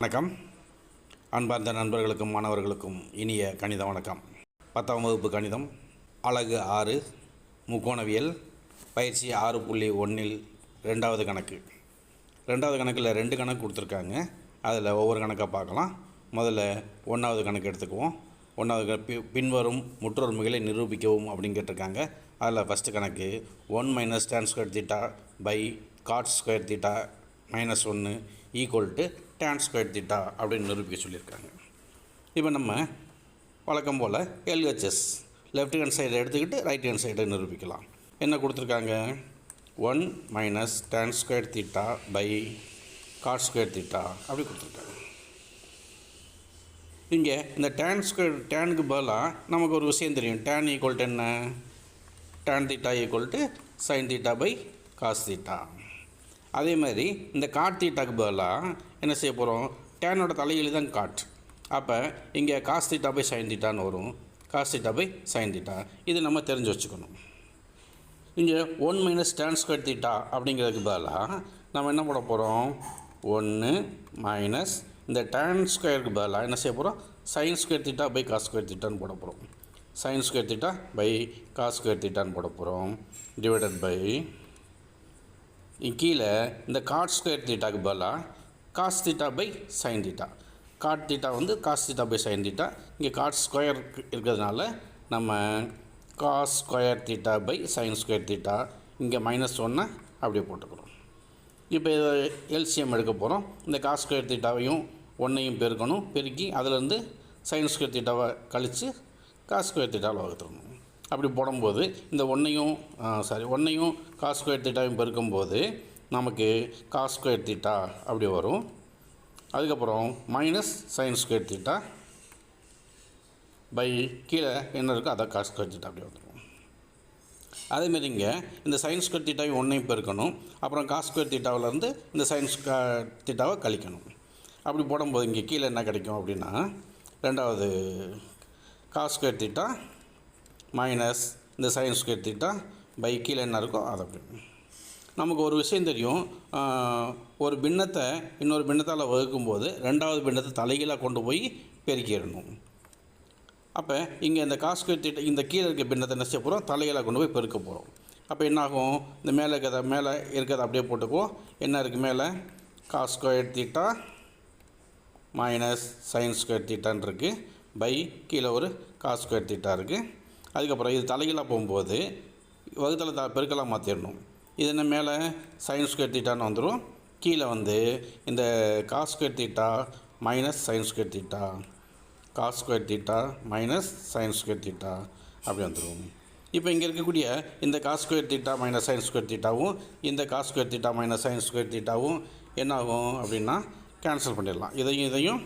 வணக்கம். அன்பார்ந்த நண்பர்களுக்கும் மாணவர்களுக்கும் இனிய கணித வணக்கம். பத்தாம் வகுப்பு கணிதம் அழகு ஆறு முக்கோணவியல் பயிற்சி ஆறு புள்ளி ஒன்றில் ரெண்டாவது கணக்கு. ரெண்டாவது கணக்கில் ரெண்டு கணக்கு கொடுத்துருக்காங்க. அதில் ஒவ்வொரு கணக்காக பார்க்கலாம். முதல்ல ஒன்றாவது கணக்கு எடுத்துக்குவோம். ஒன்றாவது பி பின்வரும் முற்றொருமைகளை நிரூபிக்கவும் அப்படின்னு கேட்டிருக்காங்க. அதில் ஃபஸ்ட்டு கணக்கு one minus tan square theta by cot square theta minus ஒன்று equal to tan square theta அப்படின்னு நிரூபிக்க சொல்லியிருக்காங்க. இப்போ நம்ம வழக்கம் போல் எல்ஹெச்எஸ் லெஃப்ட் ஹேண்ட் சைடை எடுத்துக்கிட்டு ரைட் ஹேண்ட் சைடை நிரூபிக்கலாம். என்ன கொடுத்துருக்காங்க? One minus tan square theta by cot square theta அப்படி கொடுத்துருக்காங்க. இங்கே இந்த டேன் ஸ்கொயர் டேனுக்கு பதிலாக நமக்கு ஒரு விஷயம் தெரியும். டேன் ஈக்குவல் டு என்ன? Tan theta equal to sine theta by cos theta அதே மாதிரி இந்த காட் தீட்டாக்கு பதிலாக என்ன செய்ய போகிறோம் டேனோட தலையில் தான் காட். அப்போ இங்கே காஸ் தீட்டா பை சைன் தீட்டான்னு வரும். Cos theta by sine theta இது நம்ம தெரிஞ்சு வச்சுக்கணும். இங்கே one minus tan square theta அப்படிங்கிறதுக்கு பதிலாக நம்ம என்ன பண்ண போகிறோம் ஒன்று மைனஸ் இந்த டேன் ஸ்கொயருக்கு பதிலாக என்ன செய்ய போகிறோம் sine square theta by cos square தீட்டான்னு போட போகிறோம் sine square theta by cos square தீட்டான்னு போட போகிறோம் டிவைடட் பை கீழே இந்த காட் ஸ்கொயர் தீட்டாக்கு பதிலாக cos theta by sine theta cot theta வந்து cos theta by sine theta இங்கே காட் ஸ்கொயர் இருக்கிறதுனால நம்ம cos square theta by sine square theta இங்கே மைனஸ் ஒன்னை அப்படியே போட்டுக்கிறோம். இப்போ இதை எல்சிஎம் எடுக்க போகிறோம் இந்த காஸ் ஸ்கொயர் தீட்டாவையும் ஒன்றையும் பெருக்கணும். பெருக்கி அதிலேருந்து சைன் ஸ்கொயர் தீட்டாவை கழித்து காஸ் ஸ்கொயர் தீட்டாவில் வகுத்துடணும். அப்படி போடும்போது இந்த ஒன்றையும் சாரி ஒன்றையும் காஸ் ஸ்கொயர் தீட்டாவையும் பெருக்கும்போது நமக்கு காஸ் ஸ்கொயர் தீட்டா அப்படி வரும். அதுக்கப்புறம் minus sine square theta by கீழே என்ன இருக்கோ அதை காஸ் ஸ்கொயர் தீட்டா அப்படி வந்துடும் அதேமாரி இங்கே இந்த சைன் ஸ்கொயர் தீட்டாவை ஒன்றையும் பெருக்கணும் அப்புறம் காஸ் ஸ்கொயர் தீட்டாவிலேருந்து இந்த சைன் தீட்டாவை கழிக்கணும். அப்படி போடும்போது இங்கே கீழே என்ன கிடைக்கும் அப்படின்னா ரெண்டாவது காஸ் ஸ்கொயர் தீட்டா மைனஸ் இந்த சைன் ஸ்கொயர் தீட்டா பை கீழே என்ன இருக்கோ அதை அப்படி. நமக்கு ஒரு விஷயம் தெரியும். ஒரு பின்னத்தை இன்னொரு பின்னத்தால் வகுக்கும்போது ரெண்டாவது பின்னத்தை தலைகீழாக கொண்டு போய் பெருக்கிடணும். அப்போ இங்கே இந்த காஸ் ஸ்கொயர் இந்த கீழே இருக்க பின்னத்தை என்ன செய்ய போகிறோம் தலைகீழாக கொண்டு போய் பெருக்க போகிறோம் அப்போ என்னாகும்? இந்த மேலே இருக்கிறத மேலே இருக்கிறத அப்படியே போட்டுக்குவோம். என்ன இருக்குது மேலே? Cos square theta minus sine square இருக்குது பை கீழே ஒரு காஸ் ஸ்கொயர் தீட்டா இருக்குது அதுக்கப்புறம் இது தலைகீழாக போகும்போது வகுத்தல த பெருக்கலாக மாற்றிடணும் இது என்ன மேலே சைன் ஸ்கொயர் தீட்டான்னு வந்துடும் கீழே வந்து இந்த cos square theta minus sine square theta cos square theta minus sine square theta அப்படி வந்துடும் இப்போ இங்கே இருக்கக்கூடிய இந்த cos square theta minus sine square தீட்டாவும் இந்த cos square theta minus sine square தீட்டாவும் என்ன ஆகும் அப்படின்னா கேன்சல் பண்ணிடலாம். இதையும் இதையும்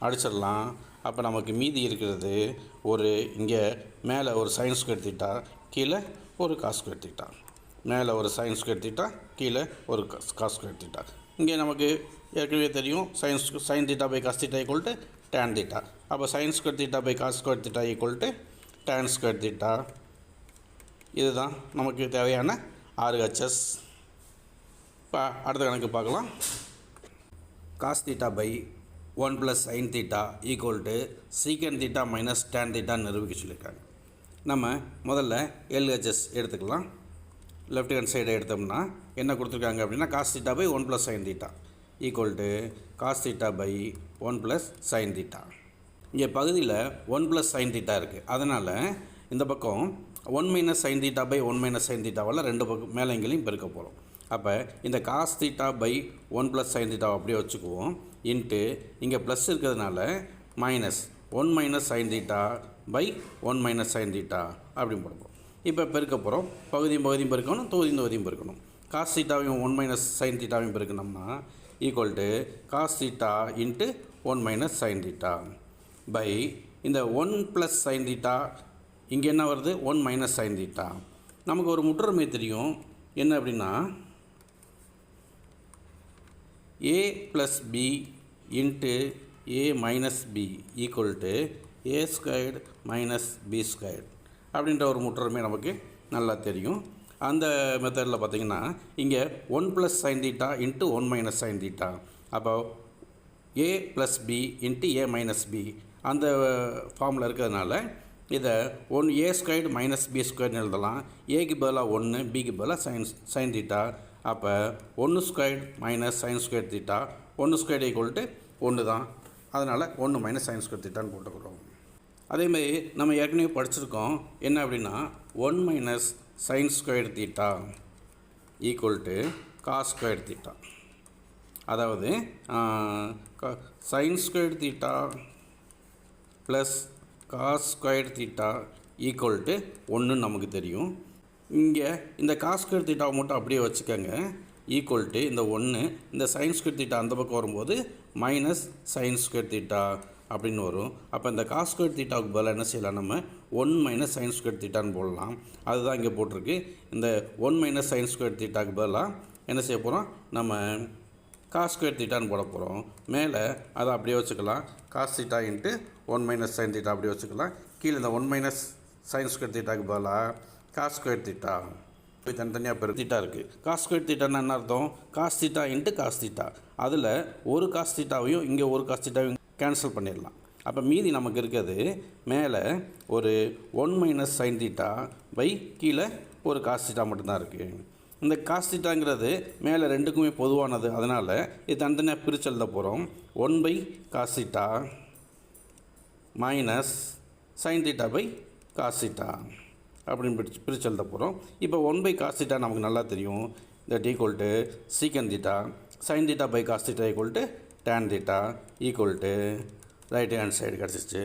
அடிச்சிடலாம். அப்போ நமக்கு மீதி இருக்கிறது ஒரு இங்கே மேலே ஒரு சைன் ஸ்கொயர் தீட்டா கீழே ஒரு காஸ் ஸ்கொயர் தீட்டா மேலே ஒரு சைன் ஸ்கொயர் தீட்டா கீழே ஒரு காஸ் ஸ்கொயர் தீட்டா இங்கே நமக்கு ஏற்கனவே தெரியும் sines sine theta by cos theta equal to tan theta அப்போ sine square theta by cos square theta equal to tan square theta இதுதான் நமக்கு தேவையான ஆர்ஹெச்எஸ் இப்போ அடுத்த கணக்கு பார்க்கலாம். Cos theta by one plus sine theta equal to sec theta minus tan தீட்டான்னு நிரூபிக்க சொல்லியிருக்காங்க. நம்ம முதல்ல எல்ஹெச்எஸ் எடுத்துக்கலாம். லெஃப்ட் ஹேண்ட் சைடை எடுத்தோம்னா என்ன கொடுத்துருக்காங்க அப்படின்னா cos theta by one plus sine theta equal to cos theta by one plus sine theta இங்கே பகுதியில் ஒன் ப்ளஸ் சைன் தீட்டா இருக்குது அதனால் இந்த பக்கம் one minus sine theta by one minus sine தீட்டாவால் ரெண்டு பக்கம் மேலங்களையும் பெருக்க போகிறோம் அப்போ இந்த cos theta by one plus sine தீட்டாவை அப்படியே வச்சுக்குவோம். இன்ட்டு இங்கே ப்ளஸ் இருக்கிறதுனால minus one minus sine theta by one minus sine theta அப்படின்னு போடுவோம் இப்போ பெருக்க போகிறோம் பகுதியும் பகுதியும் பெருக்கணும் தொகுதியும் தொகுதியும் பெருக்கணும். காஸ் தீட்டாவையும் ஒன் மைனஸ் சைன் தீட்டாவையும் பெருக்கணும்னா equal to cos theta into one minus sine theta by இந்த ஒன் ப்ளஸ் சைன் தீட்டா இங்கே என்ன வருது? ஒன் மைனஸ் சைன் தீட்டா நமக்கு ஒரு முற்றுரிமை தெரியும். என்ன அப்படின்னா A plus B into A minus B equal to A squared minus B squared அப்படின்ற ஒரு முற்றமே நமக்கு நல்லா தெரியும். அந்த மெத்தடில் பார்த்தீங்கன்னா இங்கே one plus sine theta into one minus sine theta அப்போ A plus B into A minus B அந்த ஃபார்மில் இருக்கிறதுனால இதை one A squared minus B ஸ்கொயர்னு எழுதலாம். ஏக்கு பதிலாக ஒன்று பிக்கு பதிலாக சைன் சைன் தீட்டா அப்போ ஒன்று squared minus sine square theta ஒன்று ஸ்கொயர்டு ஈக்குவல் ஒன்று தான். அதனால் ஒன்று மைனஸ் சைன் ஸ்கொயர் தீட்டான்னு போட்டுக்கிறோம். அதேமாதிரி நம்ம ஏற்கனவே படிச்சிருக்கோம். என்ன அப்படின்னா one minus sine square theta equal to cos square theta அதாவது sine square theta plus cos square theta equal to ஒன்றுன்னு நமக்கு தெரியும். இங்கே இந்த காஸ் ஸ்கொயர் தீட்டாவை மட்டும் அப்படியே வச்சுக்கோங்க. ஈக்குவல் டு இந்த ஒன்று இந்த சைன் ஸ்கொயர் தீட்டா அந்த பக்கம் வரும்போது மைனஸ் சைன் ஸ்கொயர் தீட்டா அப்படின்னு வரும். அப்போ இந்த காஸ் ஸ்கொயர் தீட்டாவுக்கு பதிலாக என்ன செய்யலாம் நம்ம? ஒன் மைனஸ் சைன் ஸ்கொயர் தீட்டான்னு போடலாம். அதுதான் இங்கே போட்டிருக்கு. இந்த ஒன் மைனஸ் சைன் ஸ்கொயர் தீட்டாவுக்கு பதிலாக என்ன செய்ய போகிறோம் நம்ம காஸ் ஸ்கொயர் தீட்டான்னு போட போகிறோம் மேலே அதை அப்படியே வச்சுக்கலாம். Cos theta into one minus sine theta அப்படியே வச்சுக்கலாம். கீழே இந்த ஒன் மைனஸ் சைன் ஸ்கொயர் தீட்டாக்கு பதிலாக காஸ் ஸ்கொயர் தீட்டா இப்போ தனித்தனியாக பெரு தீட்டா இருக்குது காஸ் ஸ்கொயர் தீட்டான்னு என்ன அர்த்தம்? Cos theta into cos theta அதில் ஒரு காஸ் தீட்டாவையும் இங்கே ஒரு காஸ் தீட்டாவையும் கேன்சல் பண்ணிடலாம். அப்போ மீதி நமக்கு இருக்கிறது மேலே ஒரு one minus sine theta by கீழே ஒரு காஸ்தீட்டா மட்டும்தான் இருக்குது இந்த காஸ்தீட்டாங்கிறது மேலே ரெண்டுக்குமே பொதுவானது. அதனால் இது தனித்தனியாக பிரித்து எழுத போகிறோம் one by cos theta minus sine theta by cos theta அப்படின்னு பிரிச்சு பிரித்து எழுத போகிறோம் இப்போ ஒன் பை காஸ்தீட்டா நமக்கு நல்லா தெரியும். That equal to secant theta sine theta by cos theta equal to tan theta equal to right hand side கிடச்சிச்சு